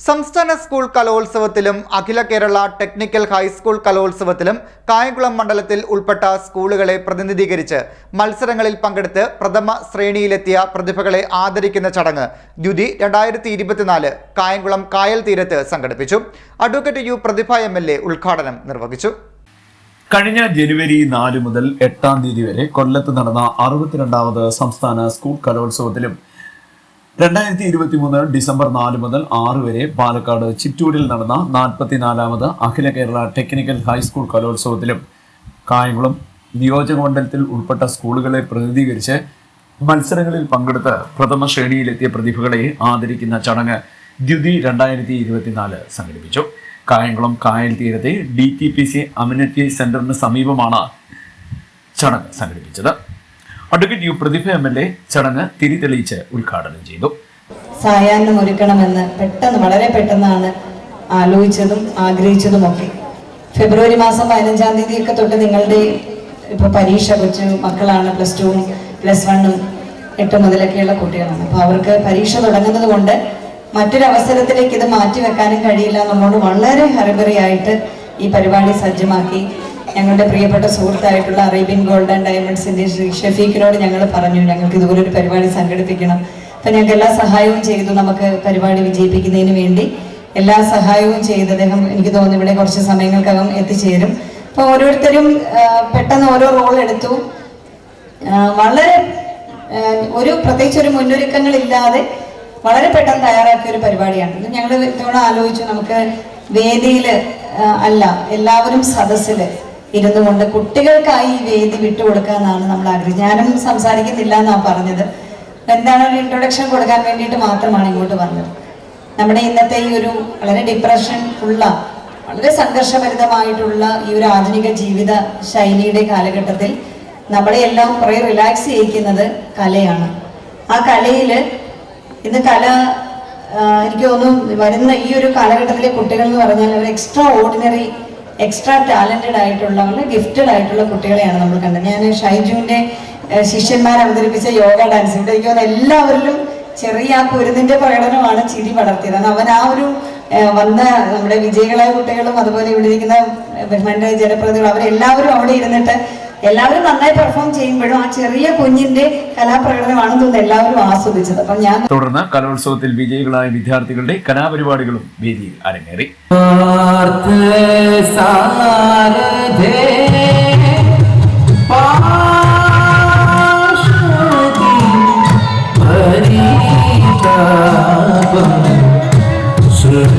സംസ്ഥാന സ്കൂൾ കലോത്സവത്തിലും അഖില കേരള ടെക്നിക്കൽ ഹൈസ്കൂൾ കലോത്സവത്തിലും കായംകുളം മണ്ഡലത്തിൽ ഉൾപ്പെട്ട സ്കൂളുകളെ പ്രതിനിധീകരിച്ച് മത്സരങ്ങളിൽ പങ്കെടുത്ത് പ്രഥമ ശ്രേണിയിലെത്തിയ പ്രതിഭകളെ ആദരിക്കുന്ന ചടങ്ങ് ദ്യുതി രണ്ടായിരത്തി ഇരുപത്തിനാല് കായംകുളം കായൽ തീരത്ത് സംഘടിപ്പിച്ചു. Advocate U Prathibha M L A ഉദ്ഘാടനം നിർവഹിച്ചു. കഴിഞ്ഞ ജനുവരി നാല് മുതൽ എട്ടാം തീയതി വരെ കൊല്ലത്ത് നടന്ന അറുപത്തിരണ്ടാമത് സംസ്ഥാന സ്കൂൾ കലോത്സവത്തിലും രണ്ടായിരത്തി ഇരുപത്തി മൂന്ന് ഡിസംബർ നാല് മുതൽ ആറ് വരെ പാലക്കാട് ചിറ്റൂരിൽ നടന്ന നാൽപ്പത്തിനാലാമത് അഖില കേരള ടെക്നിക്കൽ ഹൈസ്കൂൾ കലോത്സവത്തിലും കായംകുളം നിയോജക മണ്ഡലത്തിൽ ഉൾപ്പെട്ട സ്കൂളുകളെ പ്രതിനിധീകരിച്ച് മത്സരങ്ങളിൽ പങ്കെടുത്ത് പ്രഥമ ശ്രേണിയിലെത്തിയ പ്രതിഭകളെ ആദരിക്കുന്ന ചടങ്ങ് ദ്യുതി രണ്ടായിരത്തി ഇരുപത്തിനാല് സംഘടിപ്പിച്ചു. കായംകുളം കായൽ തീരത്തെ D T P C amenity സെന്ററിന് സമീപമാണ് ചടങ്ങ് സംഘടിപ്പിച്ചത്. Advocate U Prathibha M L A ചടങ്ങ് തിരിതെളിയിച്ച് ഉദ്ഘാടനം ചെയ്തു. സായാഹ്നം ഒരുക്കണമെന്ന് പെട്ടെന്ന് വളരെ പെട്ടെന്നാണ് ആലോചിച്ചതും ആഗ്രഹിച്ചതുമൊക്കെ. ഫെബ്രുവരി മാസം പതിനഞ്ചാം തീയതി ഒക്കെ തൊട്ട് നിങ്ങളുടെ ഇപ്പൊ പരീക്ഷ കൊച്ചു മക്കളാണ് പ്ലസ് ടുവും പ്ലസ് വണ്ണും എട്ട് മുതലൊക്കെയുള്ള കുട്ടികളാണ്. അപ്പൊ അവർക്ക് പരീക്ഷ തുടങ്ങുന്നത് കൊണ്ട് മറ്റൊരവസരത്തിലേക്ക് ഇത് മാറ്റി വെക്കാനും കഴിയില്ല എന്നുള്ളതുകൊണ്ട് വളരെ ഹറിബറിയായിട്ട് ഈ പരിപാടി സജ്ജമാക്കി. ഞങ്ങളുടെ പ്രിയപ്പെട്ട സുഹൃത്തായിട്ടുള്ള അറേബ്യൻ ഗോൾഡ് ആൻഡ് ഡയമണ്ട്സിന്റെ ശ്രീ ഷഫീഖിനോട് ഞങ്ങൾ പറഞ്ഞു ഞങ്ങൾക്ക് ഇതുപോലൊരു പരിപാടി സംഘടിപ്പിക്കണം. അപ്പൊ ഞങ്ങൾക്ക് എല്ലാ സഹായവും ചെയ്തു നമുക്ക് പരിപാടി വിജയിപ്പിക്കുന്നതിന് വേണ്ടി. എല്ലാ സഹായവും ചെയ്ത് അദ്ദേഹം എനിക്ക് തോന്നുന്നു ഇവിടെ കുറച്ച് സമയങ്ങൾക്കകം എത്തിച്ചേരും. അപ്പൊ ഓരോരുത്തരും പെട്ടെന്ന് ഓരോ റോൾ എടുത്തു. വളരെ ഒരു പ്രത്യേകിച്ച് ഒരു മുന്നൊരുക്കങ്ങളില്ലാതെ വളരെ പെട്ടെന്ന് തയ്യാറാക്കിയ ഒരു പരിപാടിയാണ്. ഞങ്ങൾ ഇതോടെ ആലോചിച്ചു നമുക്ക് വേദിയിൽ അല്ല എല്ലാവരും സദസ്സിൽ ഇരുന്നു കൊണ്ട് കുട്ടികൾക്കായി ഈ വേദി വിട്ടുകൊടുക്കാന്നാണ് നമ്മൾ ആഗ്രഹിച്ചത്. ഞാനും സംസാരിക്കുന്നില്ല എന്നാണ് പറഞ്ഞത്. എന്താണ് ഒരു ഇൻട്രൊഡക്ഷൻ കൊടുക്കാൻ വേണ്ടിയിട്ട് മാത്രമാണ് ഇങ്ങോട്ട് വന്നത് നമ്മുടെ ഇന്നത്തെ ഈ ഒരു വളരെ ഡിപ്രഷൻ ഉള്ള വളരെ സംഘർഷഭരിതമായിട്ടുള്ള ഈ ഒരു ആധുനിക ജീവിത ശൈലിയുടെ കാലഘട്ടത്തിൽ നമ്മളെ എല്ലാം കുറെ റിലാക്സ് ചെയ്യിക്കുന്നത് കലയാണ്. ആ കലയിൽ ഇന്ന് കല എനിക്ക് തോന്നുന്നു വരുന്ന ഈ ഒരു കാലഘട്ടത്തിലെ കുട്ടികൾ എന്ന് പറഞ്ഞാൽ അവർ എക്സ്ട്രാ ഓർഡിനറി എക്സ്ട്രാ ടാലന്റഡ് ആയിട്ടുള്ളവർ ഗിഫ്റ്റഡ് ആയിട്ടുള്ള കുട്ടികളെയാണ് നമ്മൾ കണ്ടത്. ഞാൻ ഷൈജുവിന്റെ ഏഹ്, ശിഷ്യന്മാർ അവതരിപ്പിച്ച യോഗ ഡാൻസ് ഇവിടെ എനിക്ക് തോന്നുന്നു എല്ലാവരിലും ചെറിയ ആ കുരുന്നിന്റെ പ്രകടനമാണ് ചിരി പടർത്തിയത് അത് അവൻ ആ ഒരു വന്ന നമ്മുടെ വിജയികളായ കുട്ടികളും അതുപോലെ ഇവിടെ ഇരിക്കുന്ന ബഹുമാന്റെ ജനപ്രതികളും അവരെല്ലാവരും അവിടെ ഇരുന്നിട്ട് എല്ലാവരും നന്നായി പെർഫോം ചെയ്യുമ്പോഴും ആ ചെറിയ കുഞ്ഞിന്റെ കലാപ്രകടനമാണെന്ന് തോന്നുന്നു എല്ലാവരും ആസ്വദിച്ചത്. അപ്പം ഞാൻ തുടർന്ന് കലോത്സവത്തിൽ വിജയികളായ വിദ്യാർത്ഥികളുടെ കലാപരിപാടികളും വേദിയിൽ അരങ്ങേറി. പാർശ്വതി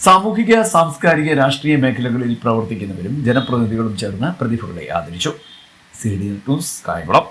സാമൂഹിക സാംസ്കാരിക രാഷ്ട്രീയ മേഖലകളിൽ പ്രവർത്തിക്കുന്നവരും ജനപ്രതിനിധികളും ചേർന്ന് പ്രതിഭകളെ ആദരിച്ചു. C D news Kayamkulam.